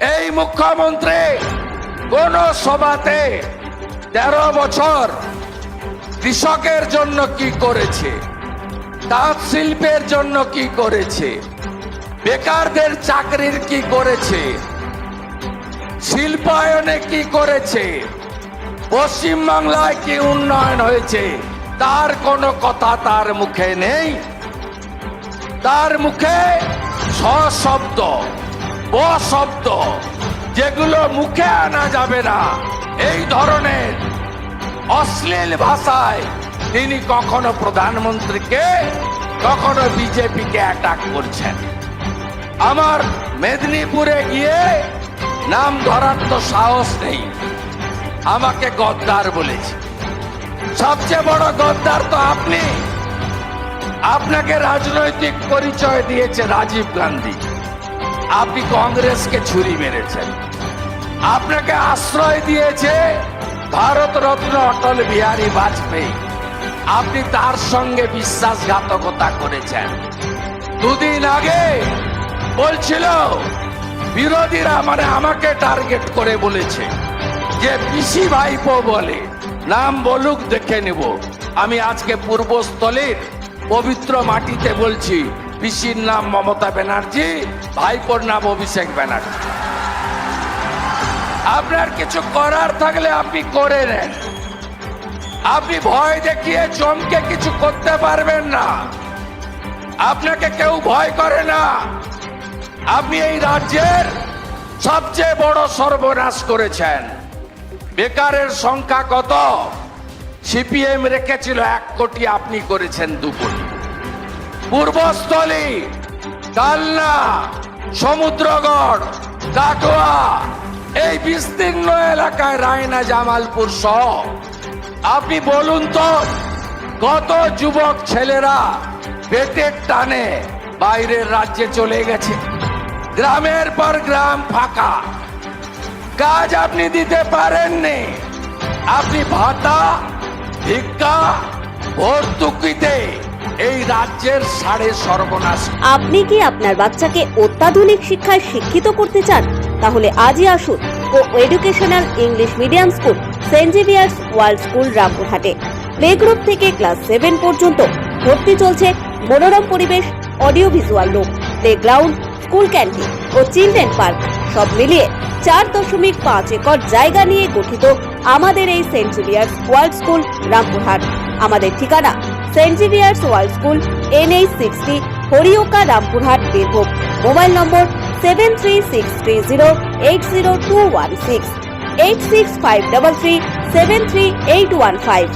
এই মুখ্যমন্ত্রী কোন সভাতে তেরো বছর কৃষকের জন্য কি করেছে? তাঁত শিল্পের জন্য কি করেছে? বেকারদের চাকরির কি করেছে? শিল্পায়নে কি করেছে? পশ্চিমবাংলায় কি উন্নয়ন হয়েছে? তার কোনো কথা তার মুখে নেই। তার মুখে স শব্দ ব শব্দ যেগুলো মুখে আনা যাবে না। এই ধরনের অশ্লীল ভাষায় তিনি কখনো প্রধানমন্ত্রীকে, কখনো বিজেপিকে অ্যাটাক করছেন। আমার মেদিনীপুরে গিয়ে নাম ধরার তো সাহস নেই। আমাকে গদ্দার বলেছে। সবচেয়ে বড় গদ্দার তো আপনি। আপনাকে রাজনৈতিক পরিচয় দিয়েছে রাজীব গান্ধী। আপনি কংগ্রেসকে ছুরি মেরেছেন। আপনাকে আশ্রয় দিয়েছে ভারত রত্ন অটল বিহারী বাজপেয়ী। আপনি তার সঙ্গে বিশ্বাসঘাতকতা করেছেন। দুদিন আগে বলছিল, বিরোধীরা মানে আমাকে টার্গেট করে বলেছে যে পিসি ভাইপো বলে। নাম বলুক, দেখে নেব। আমি আজকে পূর্বস্থলীর পবিত্র মাটিতে বলছি পিসির নাম মমতা ব্যানার্জি, ভাইপোর নাম অভিষেক ব্যানার্জি। আপনার কিছু করার থাকলে আপনি করে নেন। আপনি ভয় দেখিয়ে চমকে কিছু করতে পারবেন না। আপনাকে কেউ ভয় করে না। আপনি এই রাজ্যের সবচেয়ে বড় সর্বনাশ করেছেন। বেকারের সংখ্যা কত? সিপিএম রেখেছিল এক কোটি, আপনি করেছেন দু কোটি। পূর্বস্থলী কালনা সমুদ্রগড় কাটোয়া এই বিস্তীর্ণ এলাকায় রায়না জামালপুর সহ। আপনি বলুন তো, কত যুবক ছেলেরা পেটের টানে বাইরের রাজ্যে চলে গেছে? গ্রামের পর গ্রাম ফাঁকা। কাজ আপনি দিতে পারেননি। আপনি ভাতা, ভিক্ষা, ভর্তুকিতে এই রাজ্যের সাড়ে সর্বনাশ। আপনি কি আপনার বাচ্চাকে অত্যাধুনিক শিক্ষায় শিক্ষিত করতে চান? তাহলে আজই আসুন ও educational English medium school, Saint Xavier's World School, রামপুরহাটে। Play group থেকে ক্লাস সেভেন পর্যন্ত ভর্তি চলছে মনোরম পরিবেশ audio visual room, playground, school canteen ও চিলড্রেন পার্ক। সব মিলিয়ে চার দশমিক পাঁচ একর জায়গা নিয়ে গঠিত আমাদের এই Saint Xavier's World School, Rampurhat. আমাদের ঠিকানা Saint Xavier's World School, NH sixty, Harioka, Rampurhat, Birbhum. Mobile number seven three six three zero eight zero two one six, eight six five double three, seven three eight one five.